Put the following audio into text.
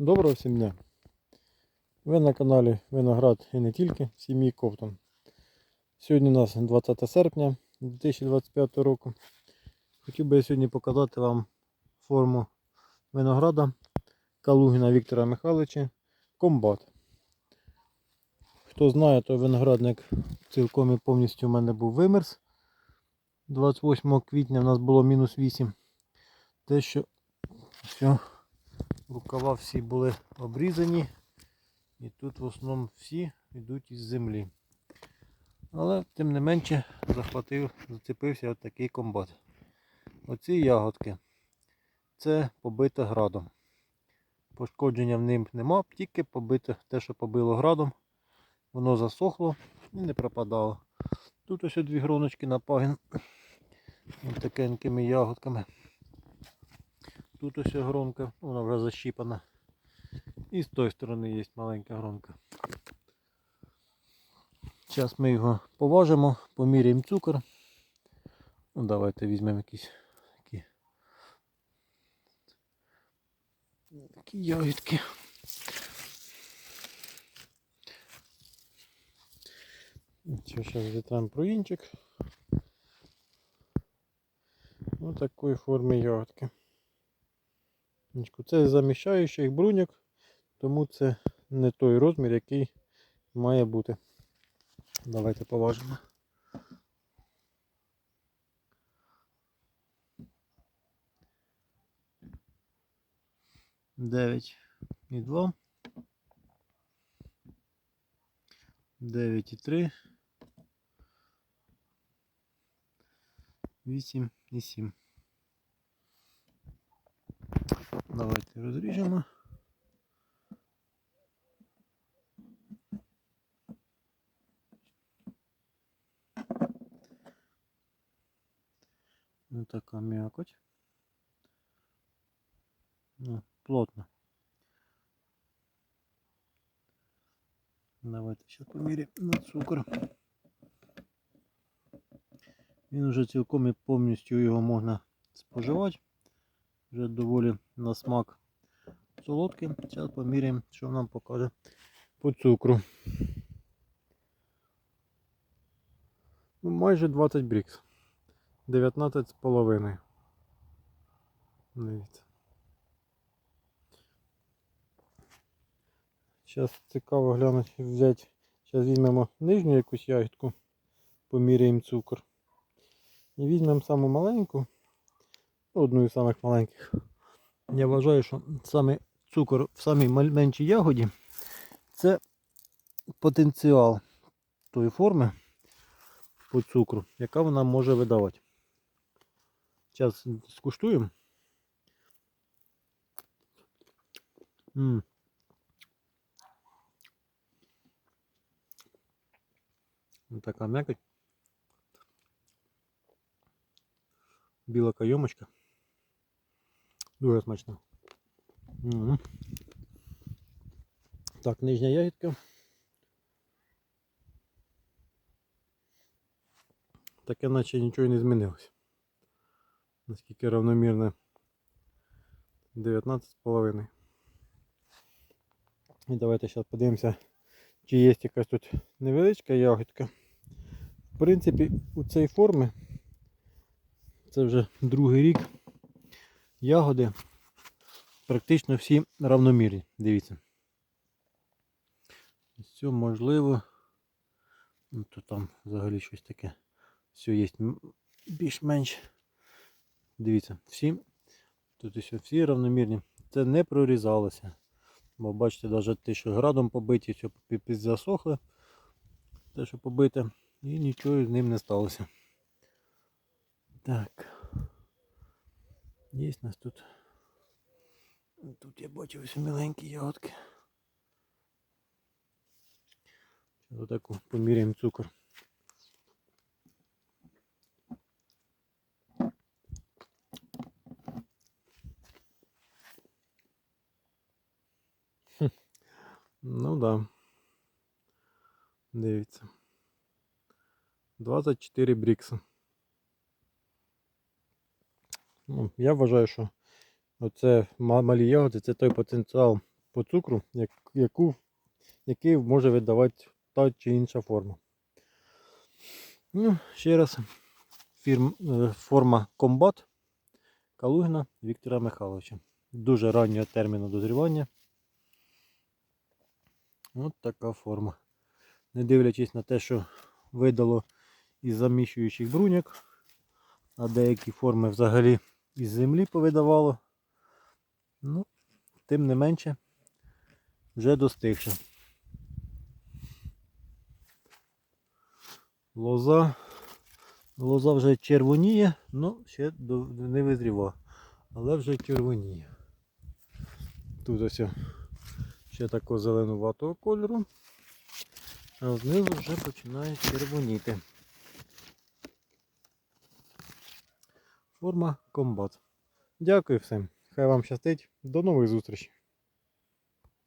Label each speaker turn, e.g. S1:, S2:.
S1: Доброго всім дня! Ви на каналі Виноград і не тільки сім'ї Ковтон. Сьогодні у нас 20 серпня 2025 року. Хотів би я сьогодні показати вам форму винограда Калугіна Віктора Михайловича Комбат. Хто знає, то виноградник цілком і повністю у мене був вимерз. 28 квітня у нас було мінус 8. Те, що все. Рукава всі були обрізані. І тут в основному всі йдуть із землі. Але тим не менше захватив, зацепився от такий комбат. Оці ягодки. Це побите градом. Пошкодження в ним нема, тільки побите те, що побило градом. Воно засохло і не пропадало. Тут ось дві гроночки на пагін. Такенькими ягодками. Тут ось гронка, вона вже защіпана. І з тої сторони є маленька гронка. Зараз ми його поважимо, поміряємо цукор. Ну, давайте візьмемо якісь такі, такі ягідки. Зараз вітрам проінчик. Ось такої форми ягодки. Це заміщаючих бруньок, тому це не той розмір, який має бути. Давайте поважимо. Дев'ять і два. Дев'ять і три. Вісім і сім. Давайте розріжемо. Ну така м'якоть. Ну, плотно. Давайте зараз поміряємо на цукор. Він вже цілком і повністю його можна споживати. Вже доволі на смак солодкий. Зараз поміряємо, що нам покаже по цукру. Ну, майже 20 брікс. 19 з половиною. Дивіться. Зараз цікаво глянути, взяти. Зараз візьмемо нижню якусь ягідку, поміряємо цукор. І візьмемо саму маленьку одну із самих маленьких. Я вважаю, що саме цукор в самій меншій ягоді це потенціал тої форми по цукру, яка вона може видавати. Зараз скуштуємо. М -м. Така м'якоть. Біла кайомочка. Дуже смачно. Угу. Так, нижня ягідка. Таке наче нічого не змінилось. Наскільки равномірно 19,5. І давайте зараз подивимося, чи є якась тут невеличка ягідка. В принципі, у цій формі це вже другий рік ягоди практично всі равномірні. Дивіться. Все можливо. Ну, то там взагалі щось таке. Все є більш-менш. Дивіться, всі. Тут все всі равномірні. Це не прорізалося. Бо бачите, навіть те, що градом побиті, все підзасохло. Те, що побите, і нічого з ним не сталося. Так. Є у нас тут. Тут я бачу ось миленькі ягодки. Зараз отаку поміряємо цукор. Хм. Ну да. Дивіться. 24 брікса. Ну, я вважаю, що оце малі ягоди це той потенціал по цукру, як, яку, який може видавати та чи інша форма. Ну, ще раз, фірм, е, форма комбат Калугіна Віктора Михайловича. Дуже раннього терміну дозрівання. От така форма. Не дивлячись на те, що видало із заміщуючих бруньок, а деякі форми взагалі із землі повидавало. Ну, тим не менше, вже достигше. Лоза. Лоза вже червоніє, ну ще не визріва, але вже червоніє. Тут ось ще такого зеленуватого кольору, а знизу вже починає червоніти. Форма комбат. Дякую всім. Хай вам щастить. До нових зустрічей.